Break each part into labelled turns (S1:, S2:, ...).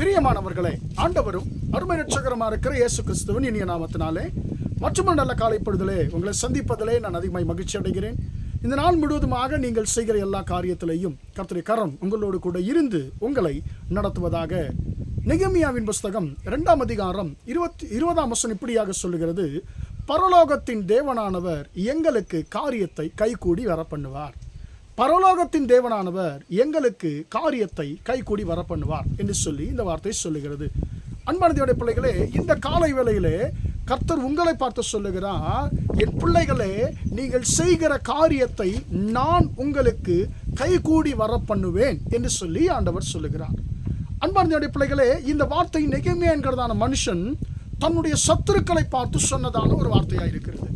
S1: பிரியமானவர்களே ஆண்டவரும் அருமை ரட்சகரமா இருக்கிற இயேசு கிறிஸ்துவின் இனிய நாமத்தினாலே மற்றும் நல்ல காலை பொழுதிலே உங்களை சந்திப்பதிலே நான் அதிகமாக மகிழ்ச்சி அடைகிறேன். இந்த நாள் முழுவதுமாக நீங்கள் செய்கிற எல்லா காரியத்திலையும் கர்த்தரி கரம் உங்களோடு கூட இருந்து உங்களை நடத்துவதாக நெகமியாவின் புஸ்தகம் இரண்டாம் அதிகாரம் இருபத்தி இருபதாம் வசனம் இப்படியாக சொல்லுகிறது பரலோகத்தின் தேவனானவர் எங்களுக்கு காரியத்தை கைகூடி வர பண்ணுவார் பரலோகத்தின் தேவனானவர் எங்களுக்கு காரியத்தை கைகூடி வர பண்ணுவார் என்று சொல்லி இந்த வார்த்தை சொல்லுகிறது. அன்பானதையோட பிள்ளைகளே இந்த காலை வேளையிலே கர்த்தர் உங்களை பார்த்து சொல்லுகிறார் என் பிள்ளைகளே நீங்கள் செய்கிற காரியத்தை நான் உங்களுக்கு கைகூடி வர பண்ணுவேன் என்று சொல்லி ஆண்டவர் சொல்லுகிறார். அன்பானதையோட பிள்ளைகளே இந்த வார்த்தை நெகமியா என்கிறதான மனுஷன் தன்னுடைய சத்துருக்களை பார்த்து சொன்னதான ஒரு வார்த்தையாக இருக்கிறது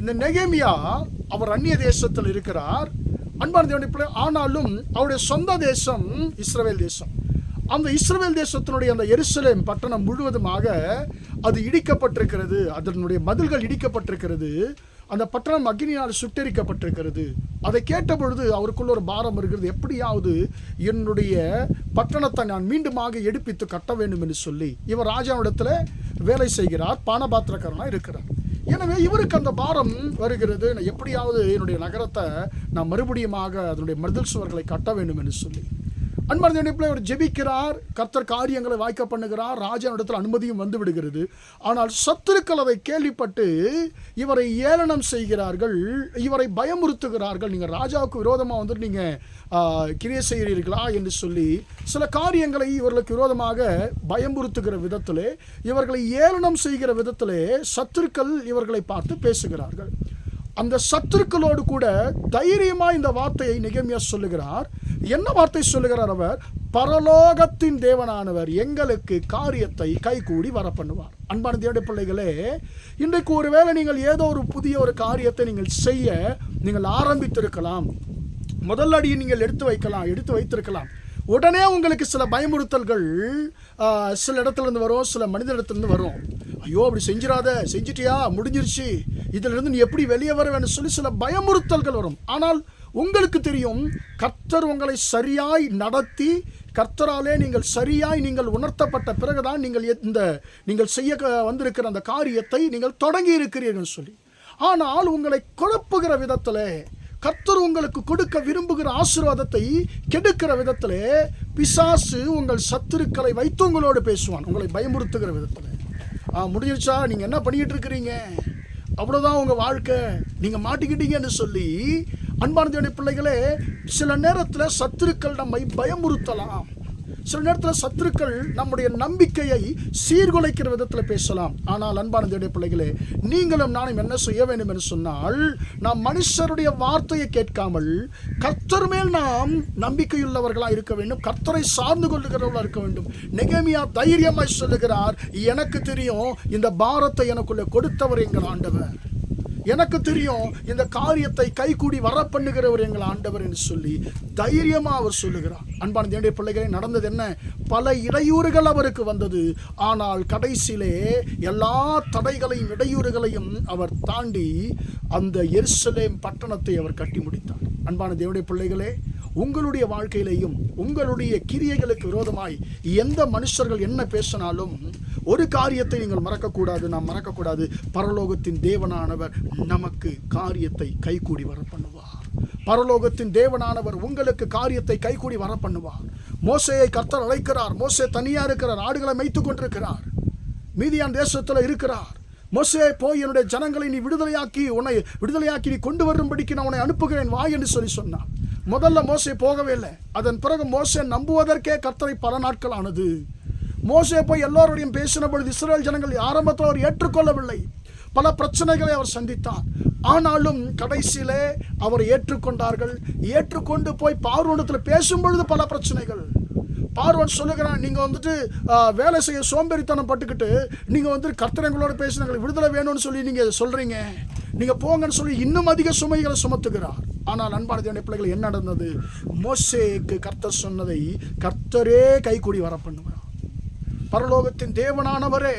S1: இந்த நெகேமியா அவர் அந்நிய தேசத்தில் இருக்கிறார். அன்பான தேவனுடைய ஆனாலும் அவருடைய சொந்த தேசம் இஸ்ரவேல் தேசம். அந்த இஸ்ரவேல் தேசத்தினுடைய அந்த எருசலேம் பட்டணம் முழுவதுமாக அது இடிக்கப்பட்டிருக்கிறது. அதனுடைய மதில்கள் இடிக்கப்பட்டிருக்கிறது. அந்த பட்டணம் அக்னியால் சுட்டெரிக்கப்பட்டிருக்கிறது. அதை கேட்ட பொழுது அவருக்குள்ள ஒரு பாரம் இருக்கிறது எப்படியாவது என்னுடைய பட்டணத்தை நான் மீண்டுமாக எடுப்பித்து கட்ட வேண்டும் என்று சொல்லி இவர் ராஜாவிடத்தில் வேலை செய்கிறார் பானபாத்திரக்காரனாக இருக்கிறார். எனவே இவருக்கு அந்த பாரம் வருகிறது. நான் எப்படியாவது என்னுடைய நகரத்தை நான் மறுபடியுமாக அதனுடைய மதில் சுவர்களை கட்ட வேண்டும் என்று சொல்லி. அன்பார்ந்த அவர் ஜெபிக்கிறார். கர்த்தர் காரியங்களை வாய்க்க பண்ணுகிறார். ராஜாவிடத்தில் அனுமதியும் வந்து விடுகிறது. ஆனால் சத்துருக்கள் அதை கேள்விப்பட்டு இவரை ஏளனம் செய்கிறார்கள் இவரை பயமுறுத்துகிறார்கள். நீங்கள் ராஜாவுக்கு விரோதமாக வந்துட்டு நீங்கள் கிரியை செய்கிறீர்களா என்று சொல்லி சில காரியங்களை இவர்களுக்கு விரோதமாக பயமுறுத்துகிற விதத்திலே இவர்களை ஏளனம் செய்கிற விதத்திலே சத்துருக்கள் இவர்களை பார்த்து பேசுகிறார்கள். அந்த சத்துருக்களோடு கூட தைரியமாக இந்த வார்த்தையை நிகமையாக சொல்லுகிறார். என்ன வார்த்தை சொல்லுகிறார் அவர்? பரலோகத்தின் தேவனானவர் எங்களுக்கு காரியத்தை கைகூடி வர பண்ணுவார் அன்பான தேவடைய பிள்ளைகளே இன்றைக்கு ஒருவேளை நீங்கள் ஏதோ ஒரு புதிய ஒரு காரியத்தை நீங்கள் செய்ய நீங்கள் ஆரம்பித்திருக்கலாம். முதல் அடியை நீங்கள் எடுத்து வைக்கலாம் எடுத்து வைத்திருக்கலாம். உடனே உங்களுக்கு சில பயமுறுத்தல்கள் சில இடத்துல இருந்து வரும் சில மனிதனிடத்துலேருந்து வரும். ஐயோ அப்படி செஞ்சிடாத செஞ்சிட்டியா? முடிஞ்சிருச்சு. இதிலிருந்து நீ எப்படி வெளியே வரவேன்னு சொல்லி சில பயமுறுத்தல்கள் வரும். ஆனால் உங்களுக்கு தெரியும் கர்த்தர் உங்களை சரியாய் நடத்தி கர்த்தராலே நீங்கள் சரியாய் நீங்கள் உணர்த்தப்பட்ட பிறகுதான் நீங்கள் இந்த நீங்கள் செய்ய வந்திருக்கிற அந்த காரியத்தை நீங்கள் தொடங்கி இருக்கிறீர்கள் சொல்லி. ஆனால் உங்களை குழப்புகிற விதத்தில் கர்த்தர் உங்களுக்கு கொடுக்க விரும்புகிற ஆசீர்வாதத்தை கெடுக்கிற விதத்தில் பிசாசு உங்கள் சத்துருக்களை வைத்து உங்களோடு பேசுவான். உங்களை பயமுறுத்துகிற விதத்தில். ஆ முடிஞ்சிருச்சா? நீங்கள் என்ன பண்ணிக்கிட்டு இருக்கிறீங்க? அவ்வளோதான் உங்கள் வாழ்க்கை. நீங்கள் மாட்டிக்கிட்டீங்கன்னு சொல்லி அன்பான பிள்ளைகளே சில நேரத்தில் சத்துருக்கள் நம்மை பயமுறுத்தலாம். சில நேரத்தில் சத்துருக்கள் நம்முடைய நம்பிக்கையை சீர்குலைக்கிற விதத்தில் பேசலாம். ஆனால் அன்பான தேவனுடைய பிள்ளைகளே நீங்களும் நானும் என்ன செய்ய வேண்டும் என்று சொன்னால் நாம் மனுஷருடைய வார்த்தையை கேட்காமல் கர்த்தர் மேல் நாம் நம்பிக்கையுள்ளவர்களாக இருக்க வேண்டும் கர்த்தரை சார்ந்து கொள்ளுகிறவர்களாக இருக்க வேண்டும். நெகேமியா தைரியமாய் சொல்லுகிறார் எனக்கு தெரியும் இந்த பாரத்தை எனக்குள்ளே கொடுத்தவர் எங்கள் ஆண்டவர். எனக்கு தெரியும் இந்த காரியத்தை கைகூடி வர பண்ணுகிறவர் எங்கள் ஆண்டவர் என்று சொல்லி தைரியமா அவர் சொல்லுகிறார். அன்பான தேவடைய பிள்ளைகளே நடந்தது என்ன? பல இடையூறுகள் அவருக்கு வந்தது. ஆனால் கடைசியிலே எல்லா தடைகளையும் இடையூறுகளையும் அவர் தாண்டி அந்த எருசலேம் பட்டணத்தை அவர் கட்டி முடித்தார். அன்பான தேவடைய பிள்ளைகளே உங்களுடைய வாழ்க்கையிலேயும் உங்களுடைய கிரியைகளுக்கு விரோதமாய் எந்த மனுஷர்கள் என்ன பேசினாலும் ஒரு காரியத்தை நீங்கள் மறக்கக்கூடாது நாம் மறக்கக்கூடாது. பரலோகத்தின் தேவனானவர் நமக்கு காரியத்தை கைகூடி வர பண்ணுவார் பரலோகத்தின் தேவனானவர் உங்களுக்கு காரியத்தை கைகூடி வர பண்ணுவார் மோசையை கர்த்தர் அழைக்கிறார். மோசே தனியாக இருக்கிறார். ஆடுகளை மேய்த்து கொண்டிருக்கிறார். மீதியான் தேசத்தில் இருக்கிறார். மோசே போய் என்னுடைய ஜனங்களை நீ விடுதலையாக்கி உன்னை விடுதலையாக்கி நீ கொண்டு வரும்படிக்கு நான் உன்னை அனுப்புகிறேன். வா என்று சொல்லி சொன்னான். முதல்ல மோசை போகவே இல்லை. அதன் பிறகு மோசை நம்புவதற்கே கர்த்தரை பல நாட்கள் ஆனது. மோசே போய் எல்லோருடையும் பேசின பொழுது இஸ்ரேல் ஜனங்கள் ஆரம்பத்தில் அவர் ஏற்றுக்கொள்ளவில்லை. பல பிரச்சனைகளை அவர் சந்தித்தார். ஆனாலும் கடைசியிலே அவர் ஏற்றுக்கொண்டார்கள். ஏற்றுக்கொண்டு போய் பார்வனத்தில் பேசும் பொழுது பல பிரச்சனைகள். பார்வன் சொல்லுகிறான் நீங்கள் வந்துட்டு வேலை செய்ய சோம்பேறித்தனம் பட்டுக்கிட்டு நீங்கள் வந்து கர்த்தரங்களோட பேசி விடுதலை வேணும்னு சொல்லி நீங்கள் சொல்கிறீங்க நீங்கள் போங்கன்னு சொல்லி இன்னும் அதிக சுமைகளை சுமத்துகிறார். ஆனால் அன்பான தேவனுடைய பிள்ளைகள் என்ன நடந்தது? மோசேக்கு கர்த்தர் சொன்னதை கர்த்தரே கைக்கூடி வர பண்ணுவார் பரலோகத்தின் தேவனானவரே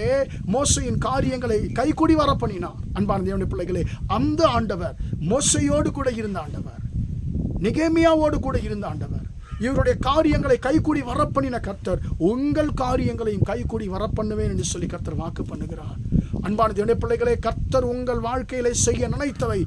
S1: மோசையின் காரியங்களை கைகூடி வர பண்ணினார் அன்பான தேவனுடைய பிள்ளைகளே அந்த ஆண்டவர் மோசையோடு கூட இருந்த ஆண்டவர் நிகேமியாவோடு கூட இருந்த ஆண்டவர் இவருடைய காரியங்களை கைகூடி வரப்பண்ணின கர்த்தர் உங்கள் காரியங்களையும் கைகூடி வரப்பண்ணுவேன் என்று சொல்லி கர்த்தர் வாக்கு பண்ணுகிறார். அன்பான தேவனுடைய பிள்ளைகளே கர்த்தர் உங்கள் வாழ்க்கையிலே செய்ய நினைத்தவை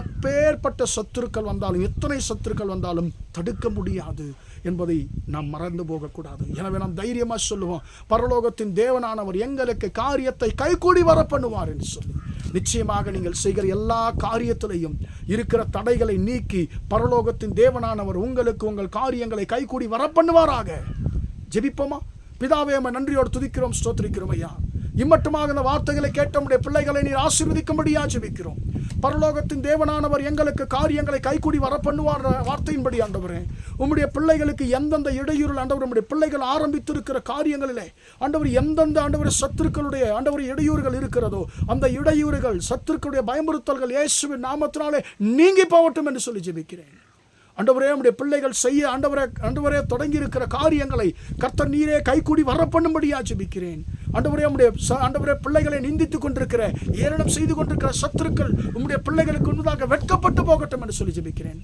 S1: எப்பேற்பட்ட சத்துருக்கள் வந்தாலும் எத்தனை சத்துருக்கள் வந்தாலும் தடுக்க முடியாது என்பதை நாம் மறந்து போகக்கூடாது. எனவே நாம் தைரியமாக சொல்லுவோம் பரலோகத்தின் தேவனானவர் எங்களுக்கு காரியத்தை கைகூடி வர பண்ணுவார் என்று சொல்லி. நிச்சயமாக நீங்கள் செய்கிற எல்லா காரியத்திலையும் இருக்கிற தடைகளை நீக்கி பரலோகத்தின் தேவனானவர் உங்களுக்கு உங்கள் காரியங்களை கைகூடி வர பண்ணுவாராக ஜெபிப்போமா? பிதாவே நம்ம நன்றியோடு துதிக்கிறோம் ஸ்தோத்திரிக்கிறோம் ஐயா. இம்மட்டுமாக இந்த வார்த்தைகளை கேட்ட முடிய பிள்ளைகளை நீர் ஆசீர்வதிக்கும்படியா ஜெபிக்கிறோம். பரலோகத்தின் தேவனானவர் எங்களுக்கு காரியங்களை கைகூடி வர பண்ணுவார் வார்த்தையின்படி ஆண்டவரே உம்முடைய பிள்ளைகளுக்கு எந்தெந்த இடையூறுகள் ஆண்டவர் உம்முடைய பிள்ளைகள் ஆரம்பித்திருக்கிற காரியங்களிலே ஆண்டவர் எந்தெந்த ஆண்டவர் சத்துருக்களுடைய ஆண்டவர் இடையூறுகள் இருக்கிறதோ அந்த இடையூறுகள் சத்துருக்களுடைய பயமுறுத்தல்கள் இயேசுவின் நாமத்தினாலே நீங்கி போகட்டும் என்று சொல்லி ஜெபிக்கிறேன். ஆண்டவரே உடைய பிள்ளைகள் செய்ய ஆண்டவரே ஆண்டவரே தொடங்கி இருக்கிற காரியங்களை கர்த்தர் நீரே கைகூடி வரப்பண்ணும்படியா ஜெபிக்கிறேன். ஆண்டவரே உடைய ஆண்டவரே பிள்ளைகளை நிந்தித்துக் கொண்டிருக்கிற ஏளனம் செய்து கொண்டிருக்கிற சத்துருக்கள் உம்முடைய பிள்ளைகளுக்கு முன்னதாக வெட்கப்பட்டு போகட்டும் என்று சொல்லி ஜெபிக்கிறேன்.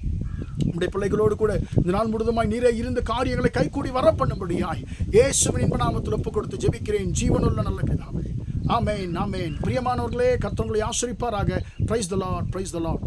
S1: உடைய பிள்ளைகளோடு கூட இந்த நாள் முழுதுமாய் நீரே இருந்த காரியங்களை கைக்கூடி வர பண்ணும்படியாய் இயேசுவின் இன்ப நாமத்தில் ஒப்பு கொடுத்து ஜெபிக்கிறேன். ஜீவனுள்ள நல்ல பிதாவே. ஆமேன் ஆமேன். பிரியமானவர்களே கர்த்தவங்களை ஆசிரிப்பாராக. Praise the lord praise the lord